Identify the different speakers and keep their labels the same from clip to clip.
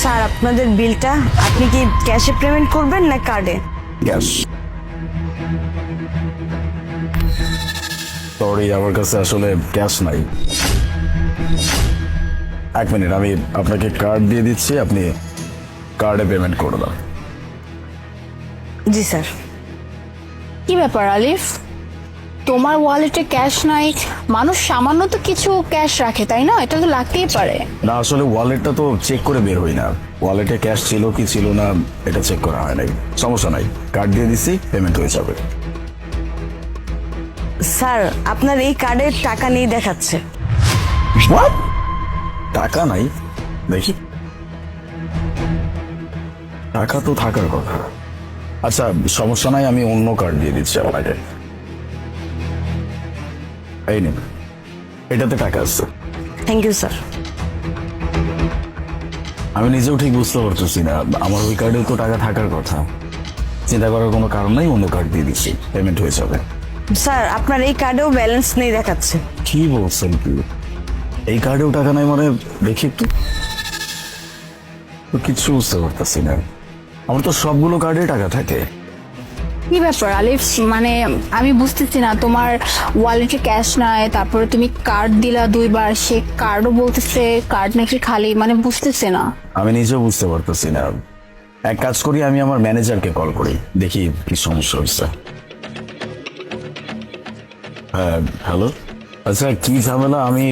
Speaker 1: Sir আপনাদের বিলটা আপনি কি ক্যাশে পেমেন্ট করবেন না কার্ডে
Speaker 2: গ্যাস সরি আমার কাছে আসলে ক্যাশ নাই। এক মিনিট আমি আপনাকে কার্ড দিয়ে দিচ্ছি আপনি কার্ডে পেমেন্ট করে দাও
Speaker 1: জি স্যার।
Speaker 3: কি ব্যাপার আলিফ? তোমার ওয়ালেটে ক্যাশ নাই। মানুষ সামান্য তো কিছু ক্যাশ রাখে তাই না? এটা তো লাগতেই পারে।
Speaker 2: না আসলে ওয়ালেটটা তো চেক করে বের হই না। ওয়ালেটে ক্যাশ ছিল কি ছিল না এটা চেক করা হয় নাই। সমস্যা নাই। কার্ড দিয়ে দিচ্ছি পেমেন্ট হয়ে যাবে।
Speaker 1: স্যার আপনার এই কার্ডে টাকা নেই দেখাচ্ছে?
Speaker 2: টাকা নাই? দেখি। টাকা তো থাকার কথা। আচ্ছা সমস্যা নাই আমি অন্য কার্ড দিয়ে দিচ্ছি আপনাকে। এই নিন। এটাতে টাকা আছে।
Speaker 1: থ্যাংক ইউ স্যার
Speaker 2: আমি নিজেও ঠিক বুঝতে পারতেছি না। আমার ওই কার্ডেও তো টাকা থাকার কথা। চিন্তা করার কোনো কারণ নাই অন্য কার্ড দিয়ে দিচ্ছি। পেমেন্ট হয়ে যাবে।
Speaker 1: স্যার আপনার এই কার্ডেও ব্যালেন্স নেই দেখাচ্ছে।
Speaker 2: কি বলছেন কি? এই কার্ডেও টাকা নাই মানে দেখি একটু। কিচ্ছু বুঝতে পারতেছি না। আমার তো সবগুলো কার্ডে টাকা থাকে।
Speaker 3: কি ব্যাপার আলিফ? মানে আমি বুঝতেছি না তোমার ওয়ালেটে ক্যাশ নাই তারপরে তুমি কার্ড দিলা দুইবার সে কার্ডও বলতেছে কার্ড নাকি খালি মানে বুঝতেছে না।
Speaker 2: আমি নিজেও বুঝতে পারতেছি না। এক কাজ করি আমি আমার ম্যানেজারকে কল করি দেখি কি সমস্যা হচ্ছে হ্যাঁ হ্যালো আচ্ছা কি ঝামেলা? আমি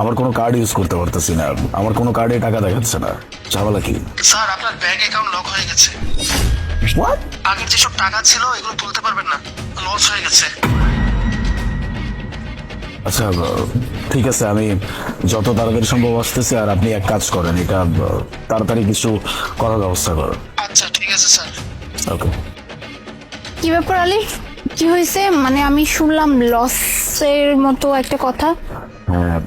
Speaker 2: আমার কোনো কার্ড ইউজ করতে পারতেছি না। আমার কোনো কার্ডে টাকা দেখাচ্ছে না। ঝামেলা কি?
Speaker 4: স্যার আপনার ব্যাংক অ্যাকাউন্ট লক হয়ে গেছে।
Speaker 2: What?
Speaker 4: আগের যেসব টাকা ছিল এগুলো তুলতে পারবেন না। লস হয়ে গেছে।
Speaker 2: আচ্ছা ঠিক আছে আমি যত তাড়াতাড়ি সম্ভব আসতেছি আর আপনি এক কাজ করেন এটা তাড়াতাড়ি কিছু করার ব্যবস্থা করেন।
Speaker 4: আচ্ছা ঠিক আছে স্যার।
Speaker 2: ওকে
Speaker 3: কি ব্যাপার আলিফ কি হয়েছে? মানে আমি শুনলাম লসের মতো একটা কথা।
Speaker 2: হ্যাঁ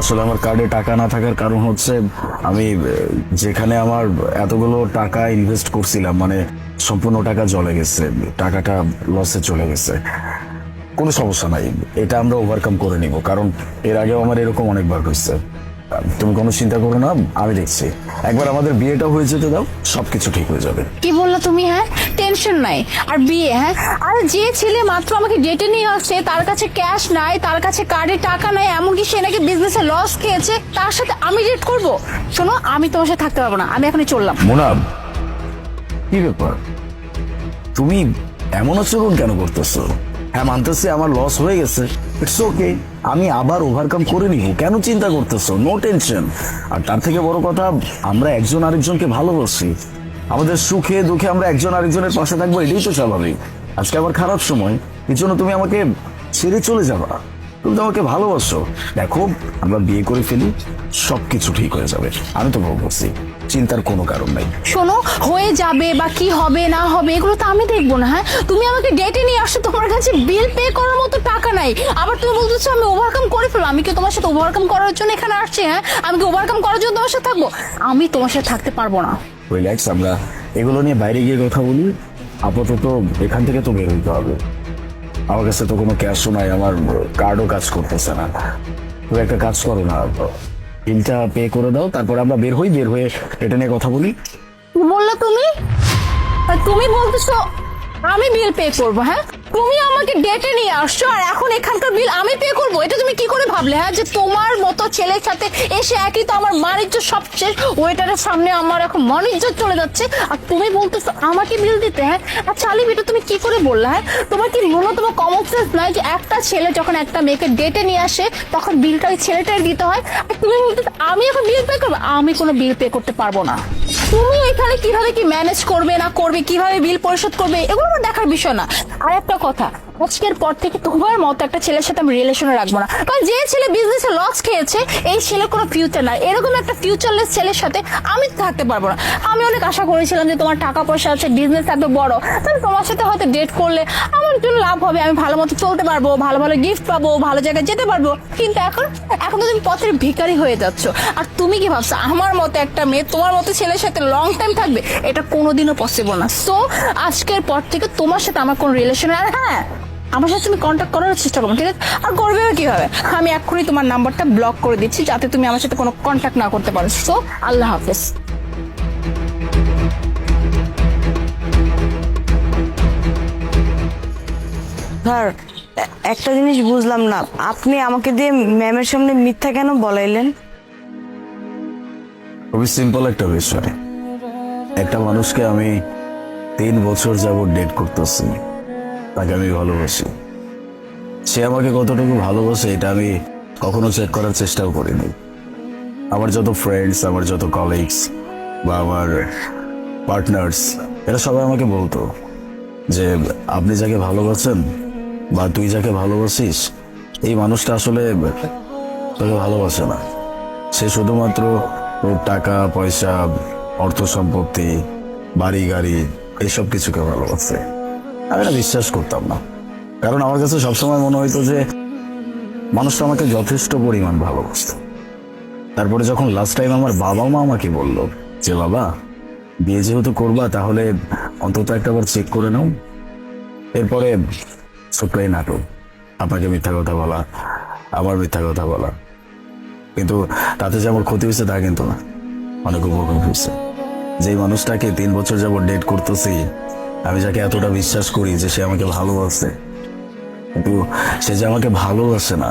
Speaker 2: আসলে আমার কার্ডে টাকা না থাকার কারণ হচ্ছে আমি যেখানে আমার এতগুলো টাকা ইনভেস্ট করছিলাম মানে সম্পূর্ণ টাকা জলে গেছে, টাকাটা লসে চলে গেছে। কোনো সমস্যা নাই, এটা আমরা ওভারকাম করে নিব, কারণ এর আগেও আমার এরকম অনেকবার হয়েছে। তুমি কোনো চিন্তা করো না আমি দেখছি। একবার আমাদের বিয়েটা হয়ে যেতে দাও সবকিছু ঠিক হয়ে যাবে।
Speaker 3: কি বললা তুমি হ্যাঁ? টেনশন নাই। আর বিয়ে হ্যাঁ? আর যে ছেলে মাত্র আমাকে ডেটে নিয়ে আসছে তার কাছে ক্যাশ নাই তার কাছে কার্ডে টাকা নাই এমনকি সে নাকি বিজনেসে লস খেয়েছে তার সাথে আমি ডেট করব? শোনো আমি তোমার সাথে থাকতে পারব না আমি এখনই চললাম।
Speaker 2: মোনাব কি ব্যাপার? তুমি এমন আচরণ কেন করতেছো? হ্যাঁ মানতেছি আমার লস হয়ে গেছে। ইটস ওকে আমি আবার ওভারকাম করে নিব। কেন চিন্তা করতেছো? নো টেনশন আর তার থেকে বড় কথা, আমরা একজন আরেকজনকে ভালোবাসি। আমাদের সুখে, দুঃখে আমরা একজন আরেকজনের পাশে থাকব, এটাই তো স্বাভাবিক। আজকে আবার খারাপ সময়। এই জন্য তুমি আমাকে ছেড়ে চলে যাবা। তুমি তো আমাকে ভালোবাসো। দেখো, আমরা বিয়ে করে ফেলি, সবকিছু ঠিক হয়ে যাবে। আমি তো বলছি। চিন্তার কোনো কারণ নাই।
Speaker 3: শোনো, হয়ে যাবে বা কি হবে, না হবে, এগুলো তো আমি দেখব না হ্যাঁ? তুমি আমাকে ডেটে নিয়ে আসছো তোমার কাছে বিল পে করার মতো টাকা নাই। আবার তুমি বলতেছো আমি ওভারকাম করে ফেলো আমি কি তোমার সাথে ওভারকাম করার জন্য এখানে আসছি হ্যাঁ? আমি কি ওভারকাম করার জন্য তোমার সাথে থাকব? আমি তোমার সাথে থাকতে পারব না।
Speaker 2: রিল্যাক্স আমরা এগুলো নিয়ে বাইরে গিয়ে কথা বলি। আপাতত এখান থেকে তো বের হইতে হবে। আমার কাছে তো কোনো ক্যাশও নাই আমার কার্ডও কাজ করতেছে না। তুমি একটা কাজ করো না বিলটা পে করে দাও তারপর আমরা বের হই বের হয়ে এটা নিয়ে কথা বলি।
Speaker 3: বললা তুমি? তুমি বলতেছো আমি বিল পে করব হ্যাঁ? তুমি আমাকে ডেটে নিয়ে আসছো আর এখন এখানকার বিল আমি পে করব? এটা তুমি কি করে ভাবলে হ্যাঁ? যে তোমার মতো ছেলের সাথে এসে একই তো আমার বাণিজ্য সব শেষ। ওয়েটারের সামনে আমার এখন বাণিজ্য চলে যাচ্ছে। আর তুমি বলতেছো আমাকে বিল দিতে হ্যাঁ? আচ্ছা আলিম এটা তুমি কি করে বললে হ্যাঁ? তোমার কি ন্যূনতম কমন সেন্স নাই যে একটা ছেলে যখন একটা মেয়েকে ডেটে নিয়ে আসে, তখন বিলটা ওই ছেলেটাই দিতে হয়? আর তুমি বলতেছো, আমি এখন বিল পে করব? আমি কোনো বিল পে করতে পারব না। তুমি এখানে কীভাবে কি ম্যানেজ করবে, না করবে, কীভাবে বিল পরিশোধ করবে, এগুলো আমার দেখার বিষয় না। আর একটা কথা আজকের পর থেকে তোমার মতো একটা ছেলের সাথে আমি রিলেশনে রাখব না। কারণ যে ছেলে বিজনেসে লস খেয়েছে, এই ছেলে কোনো ফিউচার নাই এরকম একটা ফিউচারলেস ছেলের সাথে আমি থাকতে পারব না। আমি অনেক আশা করেছিলাম যে তোমার টাকা পয়সা আছে বিজনেস এত বড়। তাহলে তোমার সাথে হয়তো ডেট করলে আমার জন্য লাভ হবে, আমি ভালো মতো চলতে পারব, ভালো ভালো গিফট পাবো, ভালো জায়গায় যেতে পারব। কিন্তু এখন এখন তো তুমি পথের ভিখারি হয়ে যাচ্ছ। আর তুমি কি ভাবছ? আমার মতো একটা মেয়ে, তোমার মতো ছেলের সাথে লং টাইম থাকবে? এটা কোনোদিনও পসিবল না। সো আজকের পর থেকে তোমার সাথে আমার কোনো রিলেশন আর হ্যাঁ আমার সাথে তুমি কন্ট্যাক্ট করার চেষ্টা করো ঠিক আছে? আর করবে কীভাবে? আমি এক্ষুনি তোমার নাম্বারটা ব্লক করে দিচ্ছি যাতে তুমি আমার সাথে কোনো কন্ট্যাক্ট না করতে পারো। সো আল্লাহ হাফেজ।
Speaker 1: স্যার একটা জিনিস বুঝলাম না। আপনি আমাকে দিয়ে ম্যামের সামনে মিথ্যা কেন বলাইলেন?
Speaker 2: খুবই সিম্পল একটা বিষয়। একটা মানুষকে আমি তিন বছর যাবত ডেট করতেছি। তাকে আমি ভালোবাসি। সে আমাকে কতটুকু ভালোবাসে, এটা আমি কখনো চেক করার চেষ্টাও করিনি। আমার যত ফ্রেন্ডস আমার যত কলিগস বা আমার পার্টনার্স এরা সবাই আমাকে বলতো যে, আপনি যাকে ভালোবাসেন বা তুই যাকে ভালোবাসিস, এই মানুষটা আসলে তোকে ভালোবাসে না। সে শুধুমাত্র ওর টাকা, পয়সা, অর্থ সম্পত্তি, বাড়ি গাড়ি, এইসব কিছুকে ভালোবাসে। আমি না বিশ্বাস করতাম না। কারণ আমার কাছে সবসময় মনে হইতো যে মানুষটা আমাকে যথেষ্ট পরিমাণ ভালোবাসত। তারপরে যখন লাস্ট টাইম আমার বাবা মা আমাকে বলল যে, বাবা, বিয়ে যেহেতু করবা, তাহলে অন্তত একটা বার চেক করে নাও। এরপরে ছোট্টই নাটক। আপনাকে মিথ্যা কথা বলা আমার মিথ্যা কথা বলা। কিন্তু তাতে যে আমার ক্ষতি হয়েছে তা কিন্তু না। অনেক উপকার হয়েছে। যেই মানুষটাকে তিন বছর যাবত ডেট করতেছি আমি যাকে এতটা বিশ্বাস করি যে সে আমাকে ভালোবাসে, কিন্তু সে যে আমাকে ভালোবাসে না,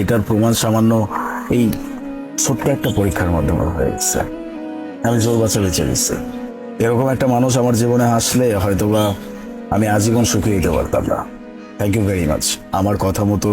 Speaker 2: এটার প্রমাণ সামান্য এই ছোট্ট একটা পরীক্ষার মাধ্যমে হয়ে গেছে। আমি জোর বাঁচা বেঁচে গেছি এরকম একটা মানুষ আমার জীবনে আসলে হয়তোবা আমি আজীবন সুখী হতে পারতাম না। থ্যাংক ইউ ভেরি মাচ আমার কথা মতো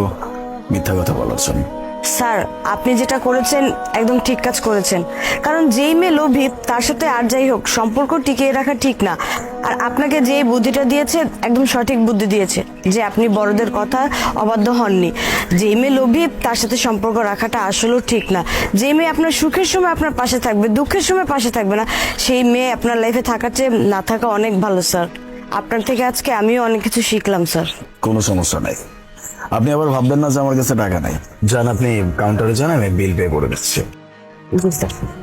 Speaker 2: মিথ্যা কথা বলার জন্য।
Speaker 1: স্যার, আপনি যেটা করেছেন একদম ঠিক কাজ করেছেন। কারণ যেই মেয়ে লোভী, তার সাথে আর যাই হোক, সম্পর্ক টিকিয়ে রাখা ঠিক না। আর আপনাকে যে বুদ্ধিটা দিয়েছে, একদম সঠিক বুদ্ধি দিয়েছে, যে আপনি বড়দের কথা অবাধ্য হননি। যেই মেয়ে লোভী, তার সাথে সম্পর্ক রাখাটা আসলেও ঠিক না। যে মেয়ে আপনার সুখের সময় আপনার পাশে থাকবে, দুঃখের সময় পাশে থাকবে না, সেই মেয়ে আপনার লাইফে থাকার চেয়ে না থাকা অনেক ভালো, স্যার। আপনার থেকে আজকে আমিও অনেক কিছু শিখলাম, স্যার।
Speaker 2: কোনো সমস্যা নাই। আপনি আবার ভাববেন না যে আমার কাছে টাকা নাই। যান আপনি কাউন্টারে যান আমি বিল পে করে দিচ্ছি।
Speaker 1: বুঝতে স্যার